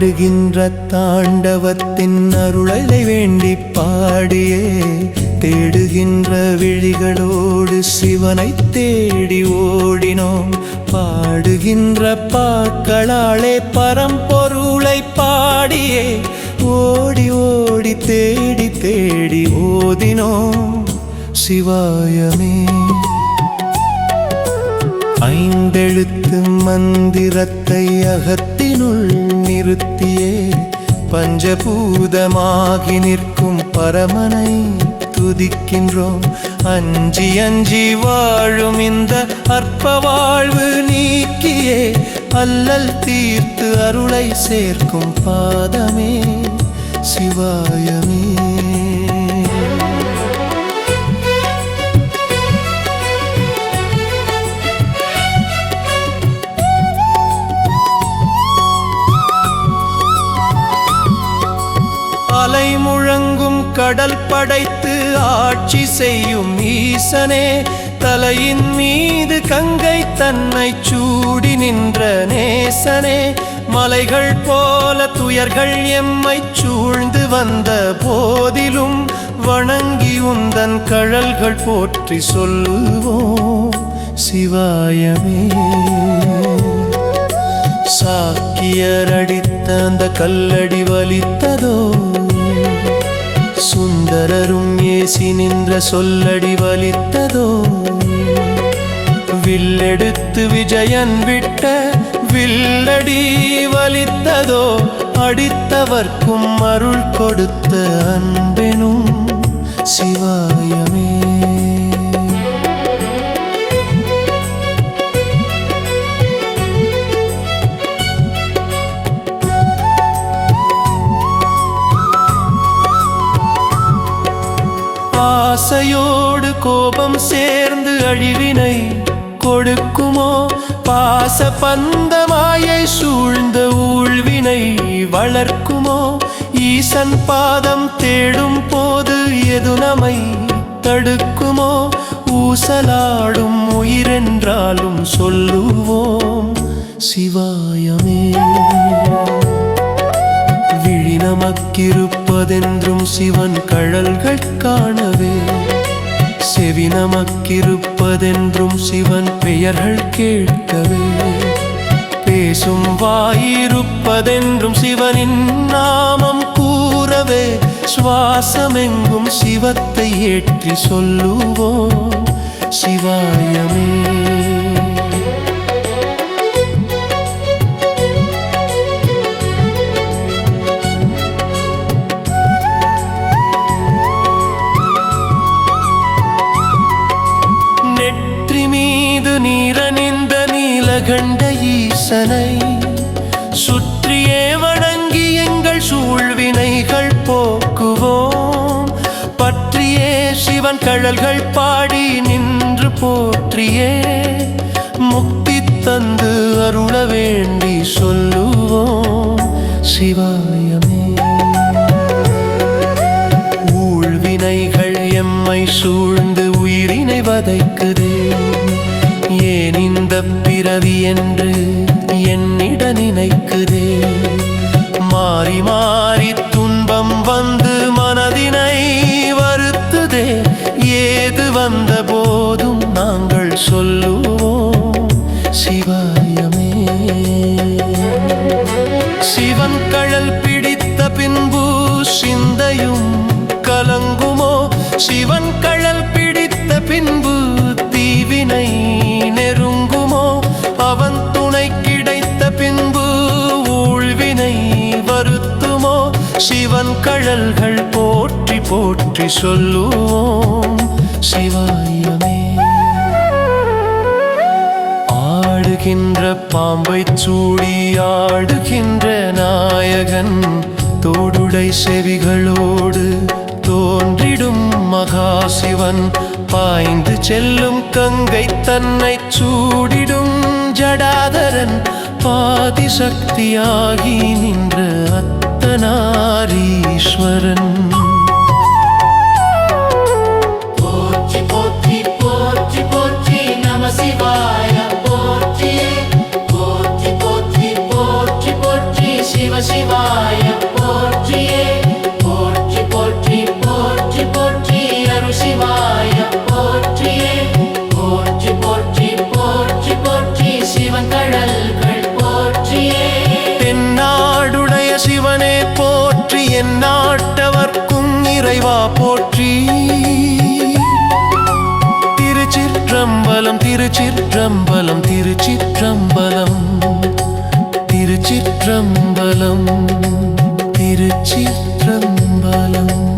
ஆடுகின்ற தாண்டவத்தின் அருளலை வேண்டி பாடியே தேடுகின்ற விழிகளோடு சிவனை தேடி ஓடினோம். பாடுகின்ற பாக்களாலே பரம்பொருளை பாடியே ஓடி ஓடி தேடி தேடி ஓதினோம். சிவாயமே. ஐந்தெழுத்து மந்திரத்தை அகத்தினுள் நிறுத்தியே. பஞ்சபூதமாகி நிற்கும் பரமனை துதிக்கின்றோம். அஞ்சி அஞ்சி வாழும் இந்த அற்ப வாழ்வு நீக்கியே. அல்லல் தீர்த்து அருளை சேர்க்கும் பாதமே. சிவாயமே. கடல் படைத்து ஆட்சி செய்யும் ஈசனே தலையின் மீது கங்கை தன்னை சூடி நின்ற நேசனே மலைகள் போல துயர்கள் எம்மை சூழ்ந்து வந்த போதிலும் வணங்கி உந்தன் கழல்கள் போற்றி சொல்லுவோம் சிவாயமே. சாக்கியர் அடித்த அந்த கல்லடி வலித்ததோ சுந்தரரும் ஏசி நின்ற சொல்லடி வலித்ததோ? வில்லெடுத்து விஜயன் விட்ட வில்லடி வலித்ததோ? அடித்தவர்க்கும் அருள் கொடுத்த அன்பெனும் சிவாயமே. ஆசையோடு கோபம் சேர்ந்து அழிவினை கொடுக்குமோ? பாச பந்தமாயை சூழ்ந்த ஊழ்வினை வளர்க்குமோ? ஈசன் பாதம் தேடும் போது எது நமை தடுக்குமோ? ஊசலாடும் உயிரென்றாலும் சொல்லுவோம் சிவாயமே. விழி நமக்கிருப்ப நமக்கிருப்பதென்றும் சிவன் கழல்கள் காணவே. செவி நமக்கிருப்பதென்றும் சிவன் பெயர்கள் கேட்கவே. பேசும் வாயிருப்பதென்றும் சிவனின் நாமம் கூறவே. சுவாசமெங்கும் சிவத்தை ஏற்றி சொல்லுவோம். சிவாயமே. கண்ட ஈசனை சுற்றியே வணங்கி எங்கள் சூழ்வினைகள் போக்குவோம். பற்றியே சிவன் கழல்கள் பாடி நின்று போற்றியே. முக்தி தந்து அருள வேண்டி சொல்லுவோம். சிவாயமே. ஊழ்வினைகள் எம்மை சூழ்ந்து உயிரினை வதைக்குதே. இந்த பிறவி என்று என்னிட நினைக்குதே. மாறி மாறி துன்பம் வந்து மனதினை வருத்துதே. ஏது வந்த போதும் நாங்கள் சொல்லுவோம் சிவாயமே. சிவன் கழல் பிடித்த பின்பு சிந்தையும் கலங்குமோ? சிவன் கழல் பிடித்த பின்பு சிவன் கழல்கள் போற்றி போற்றி சொல்லுவோம். சிவாயமே. ஆடுகின்ற பாம்பை சூடி ஆடுகின்ற நாயகன் தோடுடை செவிகளோடு தோன்றிடும் மகாசிவன். பாய்ந்து செல்லும் கங்கை தன்னை சூடிடும் ஜடாதரன். பாதி சக்தியாகி நின்ற அத்தனா போற்றி 有。